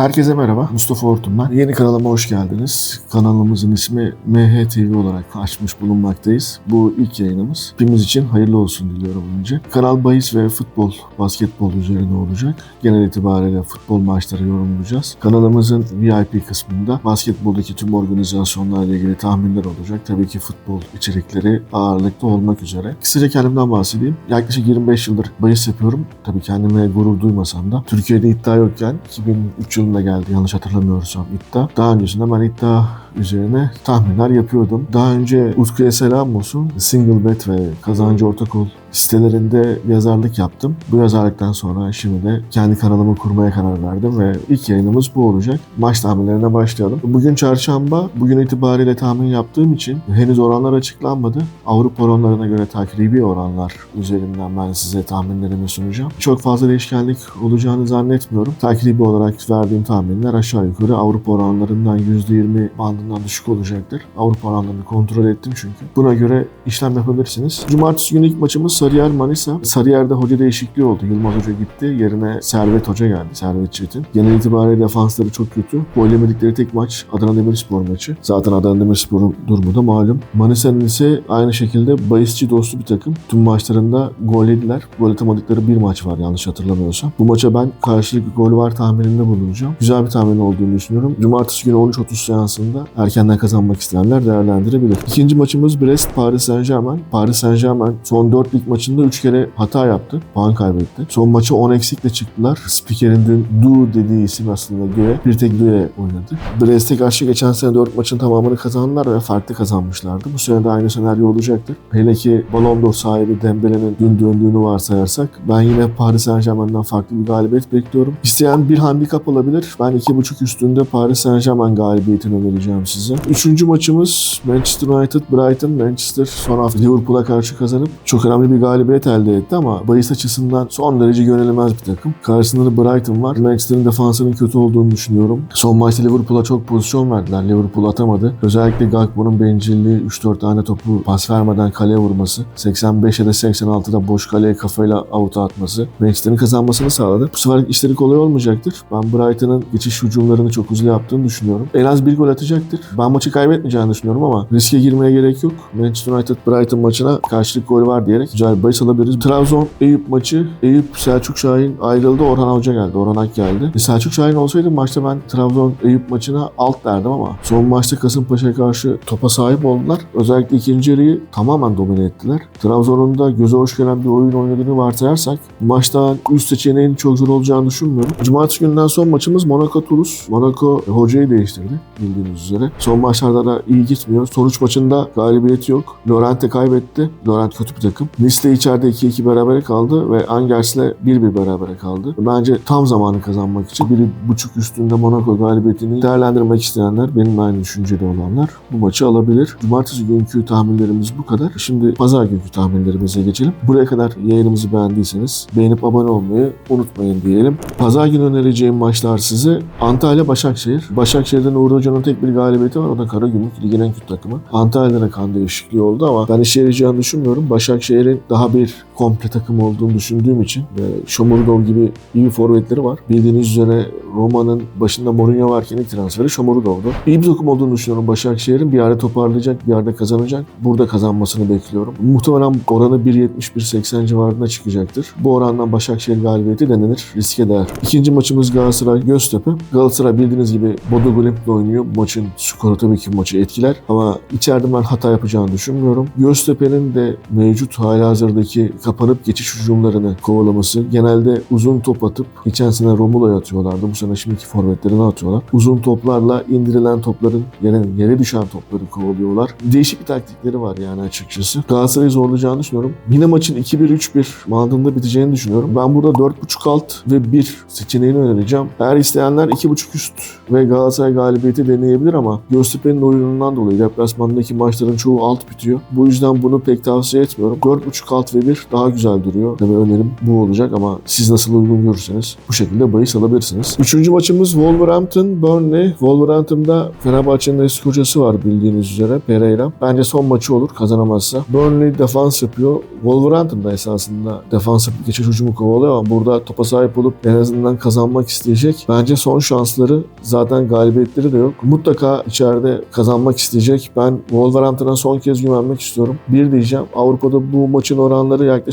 Herkese merhaba, Mustafa Ortun. Yeni kanalıma hoş geldiniz. Kanalımızın ismi MHTV olarak açmış bulunmaktayız. Bu ilk yayınımız. Hepimiz için hayırlı olsun diliyorum önce. Kanal bahis ve futbol, basketbol üzerine olacak. Genel itibariyle futbol maçları yorumlayacağız. Kanalımızın VIP kısmında basketboldaki tüm organizasyonlarla ilgili tahminler olacak. Tabii ki futbol içerikleri ağırlıklı olmak üzere. Kısaca kendimden bahsedeyim. Yaklaşık 25 yıldır bahis yapıyorum. Tabii kendime gurur duymasam da. Türkiye'de iddia yokken 2003 yılında geldi yanlış hatırlamıyorsam iddia. Daha öncesinde ben iddia üzerine tahminler yapıyordum. Daha önce Utku'ya selam olsun. Single Bet ve Kazancı Ortakol sitelerinde yazarlık yaptım. Bu yazarlıktan sonra şimdi de kendi kanalımı kurmaya karar verdim ve ilk yayınımız bu olacak. Maç tahminlerine başlayalım. Bugün çarşamba. Bugün itibariyle tahmin yaptığım için henüz oranlar açıklanmadı. Avrupa oranlarına göre takribi oranlar üzerinden ben size tahminlerimi sunacağım. Çok fazla değişkenlik olacağını zannetmiyorum. Takribi olarak verdiğim tahminler aşağı yukarı Avrupa oranlarından %20 bandından düşük olacaktır. Avrupa oranlarını kontrol ettim çünkü. Buna göre işlem yapabilirsiniz. Cumartesi günü ilk maçımız Sarıyer Manisa. Sarıyer'de hoca değişikliği oldu. Yılmaz Hoca gitti. Yerine Servet Hoca geldi. Servet Çetin. Genel itibariyle defansları çok kötü. Gol tek maç Adana Demirspor maçı. Zaten Adana Demirspor'un durumu da malum. Manisa'nın ise aynı şekilde bahisçi dostu bir takım. Tüm maçlarında gol yediler. Gol atamadıkları bir maç var yanlış hatırlamıyorsam. Bu maça ben karşılıklı gol var tahmininde bulunacağım. Güzel bir tahmin olduğunu düşünüyorum. Cumartesi günü 13.30 seansında erkenden kazanmak isteyenler değerlendirebilir. İkinci maçımız Brest Paris Saint Germain. Paris Saint Germain son 4 lig maçında 3 kere hata yaptı. Puan kaybetti. Son maça 10 eksikle çıktılar. Spikerin dün Du dediği isim aslında Göğe. Bir tek Du'ye oynadı. Brest'e karşı geçen sene 4 maçın tamamını kazandılar ve farklı kazanmışlardı. Bu sene de aynı senaryo olacaktır. Hele ki Ballon d'Or sahibi Dembele'nin dün döndüğünü varsayarsak ben yine Paris Saint Germain'den farklı bir galibiyet bekliyorum. İsteyen bir handikap alabilir. Ben 2.5 üstünde Paris Saint Germain galibiyetini önereceğim size. Üçüncü maçımız Manchester United Brighton. Manchester son hafta Liverpool'a karşı kazanıp çok önemli bir galibiyet elde etti ama bahis açısından son derece yönelemez bir takım. Karşısında da Brighton var. Manchester'ın defansının kötü olduğunu düşünüyorum. Son maçta Liverpool'a çok pozisyon verdiler. Liverpool atamadı. Özellikle Gakpo'nun bencilliği 3-4 tane topu pas vermeden kaleye vurması. 85 ya da 86'da boş kaleye kafayla avuta atması. Manchester'ın kazanmasını sağladı. Bu sefer işleri kolay olmayacaktır. Ben Brighton'ın geçiş hücumlarını çok hızlı yaptığını düşünüyorum. En az bir gol atacaktır. Ben maçı kaybetmeyeceğini düşünüyorum ama riske girmeye gerek yok. Manchester United Brighton maçına karşılık gol var diyerek bir bahis alabiliriz. Trabzon Eyüp maçı. Eyüp Selçuk Şahin ayrıldı. Orhan Hoca geldi. Orhan Ak geldi. E, Selçuk Şahin olsaydı maçta ben Trabzon Eyüp maçına alt derdim ama son maçta Kasımpaşa'ya karşı topa sahip oldular. Özellikle ikinci yarıyı tamamen domine ettiler. Trabzon'un da göze hoş gelen bir oyun oynadığını varsayarsak maçta üst seçeneğin çok zor olacağını düşünmüyorum. Cumartesi gününden son maçımız Monaco Toulouse. Monaco hocayı değiştirdi bildiğiniz üzere. Son maçlarda da iyi gitmiyor. Sonuç maçında galibiyeti yok. Lorent'e kaybetti. Lorent kötü bir takım. Nice içeride 2-2 berabere kaldı ve Angers'le 1-1 berabere kaldı. Bence tam zamanı kazanmak için 1.5 üstünde Monaco galibiyetini değerlendirmek isteyenler, benim aynı düşüncede olanlar bu maçı alabilir. Cumartesi günkü tahminlerimiz bu kadar. Şimdi pazar günkü tahminlerimize geçelim. Buraya kadar yayınımızı beğendiyseniz beğenip abone olmayı unutmayın diyelim. Pazar günü önereceğim maçlar size Antalya Başakşehir. Başakşehir'den Uğur Hoca'nın tek bir galibiyeti var. O da Karagümrük ligin en kötü takımı. Antalya'da kan değişikliği oldu ama ben işe yarayacağını düşünmüyorum. Başakşehir'in daha bir komple takım olduğunu düşündüğüm için ve Şomurudov gibi iyi forvetleri var. Bildiğiniz üzere Roma'nın başında Mourinho varken ilk transferi Şomurudov'du. İyi bir takım olduğunu düşünüyorum Başakşehir'in. Bir yerde toparlayacak, bir yerde kazanacak. Burada kazanmasını bekliyorum. Muhtemelen oranı 1.70-1.80 civarında çıkacaktır. Bu orandan Başakşehir galibiyeti denenir. Riske değer. İkinci maçımız Galatasaray Göztepe. Galatasaray bildiğiniz gibi Bodo Glimt'le oynuyor. Maçın skoru tabii ki maçı etkiler. Ama içeride ben hata yapacağını düşünmüyorum. Göztepe'nin de mevcut halihazırdaki kapanıp geçiş hücumlarını kovalaması. Genelde uzun top atıp geçen sene Romula'ya atıyorlardı. Bu sene şimdiki forvetlerine atıyorlar. Uzun toplarla indirilen topların yere, yere düşen topları kovalıyorlar. Değişik bir taktikleri var yani açıkçası. Galatasaray'ı zorlayacağını düşünüyorum. Yine maçın 2-1-3-1 mantığında biteceğini düşünüyorum. Ben burada 4.5 alt ve 1 seçeneğini önereceğim. Eğer isteyenler 2.5 üst ve Galatasaray galibiyeti deneyebilir ama Göztepe'nin oyunundan dolayı deplasmandaki maçların çoğu alt bitiyor. Bu yüzden bunu pek tavsiye etmiyorum. 4.5 alt ve 1 daha daha güzel duruyor. Tabii önerim bu olacak ama siz nasıl uygun görürseniz bu şekilde bahis alabilirsiniz. Üçüncü maçımız Wolverhampton Burnley. Wolverhampton'da Fenerbahçe'nin eski hocası var bildiğiniz üzere Pereira. Bence son maçı olur kazanamazsa. Burnley defans yapıyor. Wolverhampton'da esasında defans yapıp geçiş hücumu kovalıyor ama burada topa sahip olup en azından kazanmak isteyecek. Bence son şansları zaten galibiyetleri de yok. Mutlaka içeride kazanmak isteyecek. Ben Wolverhampton'a son kez güvenmek istiyorum. Bir diyeceğim. Avrupa'da bu maçın oranları yaklaşık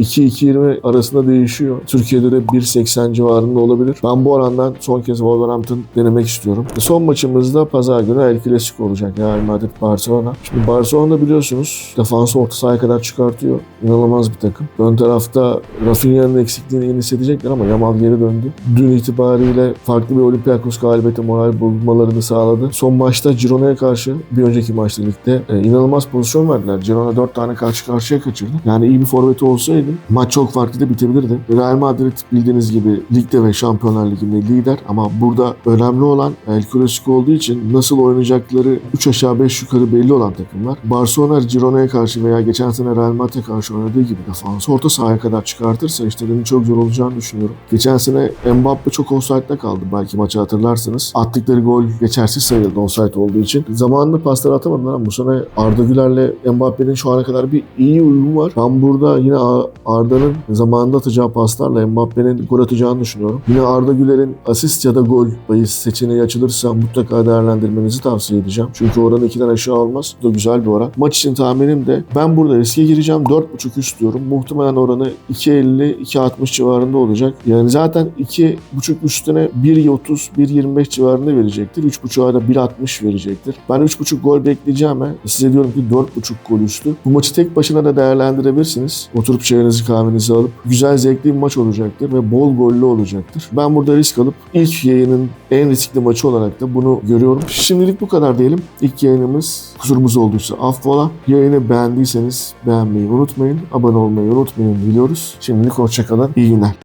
2-2-20 arasında değişiyor. Türkiye'de de 1.80 civarında olabilir. Ben bu orandan son kez Wolverhampton denemek istiyorum. Son maçımızda pazar günü El Clasico olacak. Real Madrid Barcelona. Şimdi Barcelona biliyorsunuz defansı orta sahaya kadar çıkartıyor. İnanılmaz bir takım. Ön tarafta Rafinha'nın eksikliğini yeni hissedecekler ama Yamal geri döndü. Dün itibariyle farklı bir Olympiakos galibiyeti moral bulmalarını sağladı. Son maçta Girona'ya karşı bir önceki maçta ligde e, inanılmaz pozisyon verdiler. Girona 4 tane karşı karşıya kaçırdı. Yani iyi bir forveti olsaydı maç çok farklı da bitebilirdi. Real Madrid bildiğiniz gibi ligde ve Şampiyonlar Ligi'nde lider ama burada önemli olan El Clasico olduğu için nasıl oynayacakları 3 aşağı 5 yukarı belli olan takımlar. Barcelona Girona'ya karşı veya geçen sene Real Madrid'e karşı oynadığı gibi defansı orta sahaya kadar çıkartırsa işlerinin çok zor olacağını düşünüyorum. Geçen sene Mbappe çok offside'da kaldı. Belki maçı hatırlarsınız. Attıkları gol geçersiz sayıldı offside olduğu için. Zamanında paslar atamadılar ama bu sene Arda Güler'le Mbappe'nin şu ana kadar bir iyi uyumu var. Ben burada yine Arda'nın zamanında atacağı paslarla Mbappe'nin gol atacağını düşünüyorum. Yine Arda Güler'in asist ya da gol bahis seçeneği açılırsa mutlaka değerlendirmenizi tavsiye edeceğim. Çünkü oranı 2'den aşağı olmaz. Bu da güzel bir oran. Maç için tahminim de ben burada riske gireceğim. 4.5 üst diyorum. Muhtemelen oranı 2.50-2.60 civarında olacak. Yani zaten 2.5 üstüne 1.30, 1.25 civarında verecektir. 3.5'a da 1.60 verecektir. Ben 3.5 gol bekleyeceğime size diyorum ki 4.5 gol üstü. Bu maçı tek başına da değerlendirebilirsiniz. Oturup çayınızı kahvenizi alıp güzel zevkli bir maç olacaktır ve bol gollü olacaktır. Ben burada risk alıp ilk yayının en riskli maçı olarak da bunu görüyorum. Şimdilik bu kadar diyelim. İlk yayınımız kusurumuz olduysa affola. Yayını beğendiyseniz beğenmeyi unutmayın. Abone olmayı unutmayın diliyoruz. Şimdilik hoşçakalın. İyi günler.